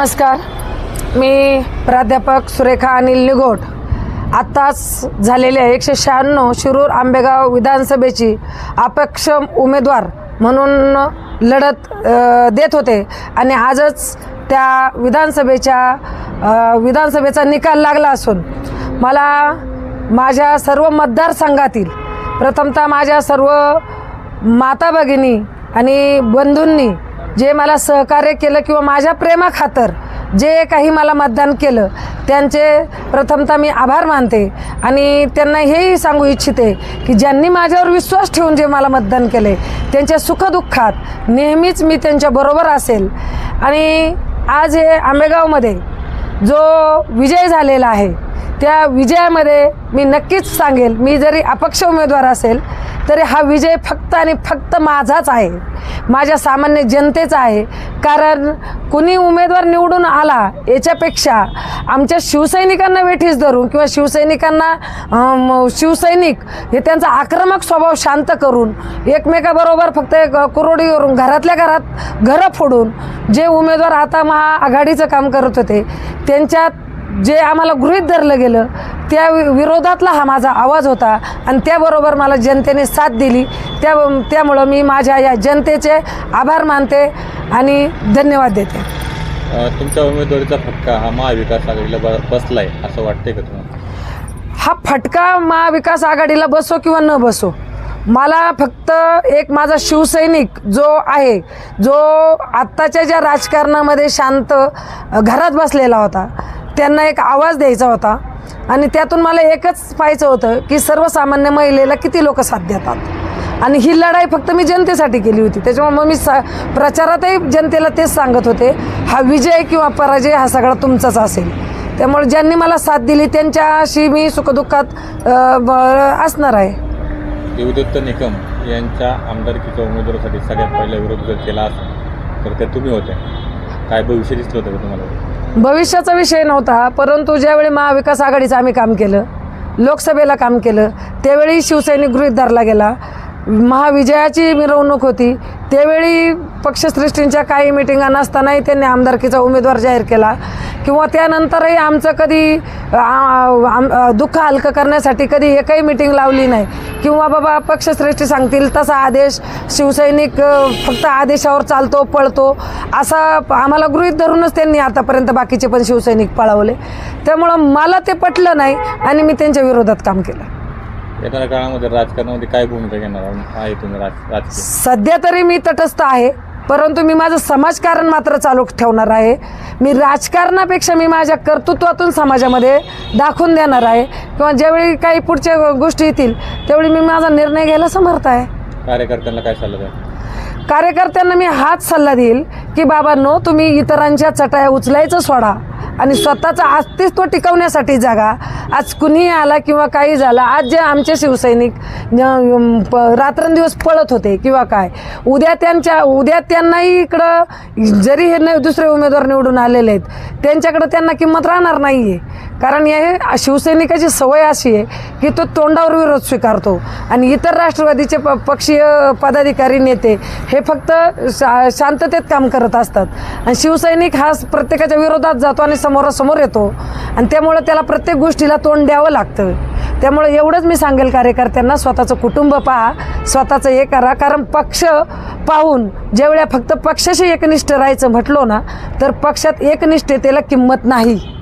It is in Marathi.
नमस्कार. मी प्राध्यापक सुरेखा अनिल निगोट. आत्ताच झालेल्या एकशे शहाण्णव शिरूर आंबेगाव विधानसभेची अपक्ष उमेदवार म्हणून लढत देत होते. आणि आजच त्या विधानसभेच्या विधानसभेचा निकाल लागला असून मला माझ्या सर्व मतदारसंघातील प्रथमतः माझ्या सर्व माता भगिनी आणि बंधूंनी जे मला सहकार्य केलं किंवा माझ्या प्रेमाखातर जे काही मला मतदान केलं त्यांचे प्रथमतः मी आभार मानते आणि त्यांना हेही सांगू इच्छिते की ज्यांनी माझ्यावर विश्वास ठेवून जे मला मतदान केले त्यांच्या सुखदुःखात नेहमीच मी त्यांच्याबरोबर असेल. आणि आज हे आंबेगावमध्ये जो विजय झालेला आहे त्या विजयामध्ये मी नक्कीच सांगेल मी जरी अपक्ष उमेदवार असेल तरी हा विजय फक्त आणि फक्त माझाच आहे. माझ्या सामान्य जनतेचा आहे. कारण कुणी उमेदवार निवडून आला याच्यापेक्षा आमच्या शिवसैनिकांना वेठीस धरून किंवा शिवसैनिकांना शिवसैनिक हे त्यांचा आक्रमक स्वभाव शांत करून एकमेकाबरोबर फक्त एक कुरोडीवरून घरातल्या घरात घरं फोडून जे उमेदवार आता महाआघाडीचं काम करत होते त्यांच्यात जे आम्हाला गृहीत धरलं गेलं त्या विरोधातला हा माझा आवाज होता आणि त्याबरोबर मला जनतेने साथ दिली. त्या त्यामुळं मी माझ्या या जनतेचे आभार मानते आणि धन्यवाद देते. तुमच्या उमेदवारीचा फटका हा महाविकास आघाडीला बसलाय असं वाटतंय का तुम्हाला? हा फटका महाविकास आघाडीला बसो किंवा न बसो मला फक्त एक माझा शिवसैनिक जो आहे जो आत्ताच्या ज्या राजकारणामध्ये शांत घरात बसलेला होता त्यांना एक आवाज द्यायचा होता आणि त्यातून मला एकच पाहायचं होतं की सर्वसामान्य महिलेला किती लोक साथ देतात. आणि ही लढाई फक्त मी जनतेसाठी केली होती. त्याच्यामुळे मग मी सा प्रचारातही जनतेला तेच सांगत होते हा विजय किंवा पराजय हा सगळा तुमचाच असेल. त्यामुळे ज्यांनी मला साथ दिली त्यांच्याशी मी सुखदुःखात असणार आहे. देवदत्त निकम यांच्या आमदारकीच्या उमेदवारासाठी सगळ्यात पहिला विरोध जर केला असेल तर त्या तुम्ही होत्या काय भविष्य दिसलं होतं का तुम्हाला? भविष्याचा विषय नव्हता परंतु ज्यावेळी महाविकास आघाडीचं आम्ही काम केलं लोकसभेला काम केलं त्यावेळी शिवसैनिक गृहित धरला गेला. महाविजयाची मिरवणूक होती त्यावेळी पक्षश्रेष्ठींच्या काही मिटिंगा नसतानाही त्यांनी आमदारकीचा उमेदवार जाहीर केला. किंवा त्यानंतरही आमचं कधी आम- दुःख हलकं करण्यासाठी कधी एकही मिटिंग लावली नाही. किंवा बाबा पक्षश्रेष्ठी सांगतील तसा आदेश शिवसैनिक फक्त आदेशावर चालतो पळतो असा आम्हाला गृहीत धरूनच त्यांनी आतापर्यंत बाकीचे पण शिवसैनिक पळवले. त्यामुळं मला ते पटलं नाही आणि मी त्यांच्या विरोधात काम केलं. येणाऱ्या काळामध्ये राजकारणामध्ये काय भूमिका घेणार आहे तुम्ही राज राजकीय. सध्या तरी मी तटस्थ आहे परंतु मी माझं समाजकारण मात्र चालू ठेवणार आहे. मी राजकारणापेक्षा मी माझ्या कर्तृत्वातून समाजामध्ये दाखवून देणार आहे. किंवा ज्यावेळी काही पुढच्या गोष्टी येतील त्यावेळी मी माझा निर्णय घ्यायला समर्थ आहे. कार्यकर्त्यांना काय सल्ला द्या कार्यकर्त्यांना मी हाच सल्ला देईल की बाबांनो तुम्ही इतरांच्या चटाया उचलायचं सोडा. आणि स्वतःचं अस्तित्व टिकवण्यासाठी जागा. आज कुणीही आला किंवा काही झालं आज जे आमचे शिवसैनिक प- रात्रंदिवस पळत होते किंवा काय उद्या त्यांच्या उद्या त्यांनाही इकडं जरी हे न दुसरे उमेदवार निवडून आलेले आहेत त्यांच्याकडं त्यांना किंमत राहणार नाही आहे कारण हे शिवसैनिकाची सवय अशी आहे की तो तोंडावर विरोध स्वीकारतो. आणि इतर राष्ट्रवादीचे प पक्षीय पदाधिकारी नेते हे फक्त शा शांततेत काम करत असतात. आणि शिवसैनिक हा प्रत्येकाच्या विरोधात जातो आणि समोरासमोर येतो. आणि त्यामुळं त्याला प्रत्येक गोष्टीला तोंड द्यावं लागतं. त्यामुळे एवढंच मी सांगेल कार्यकर्त्यांना स्वतःचं कुटुंब पहा स्वतःचं हे करा. कारण पक्ष पाहून ज्यावेळेला फक्त पक्षाशी एकनिष्ठ राहायचं म्हटलो ना तर पक्षात एकनिष्ठतेला किंमत नाही.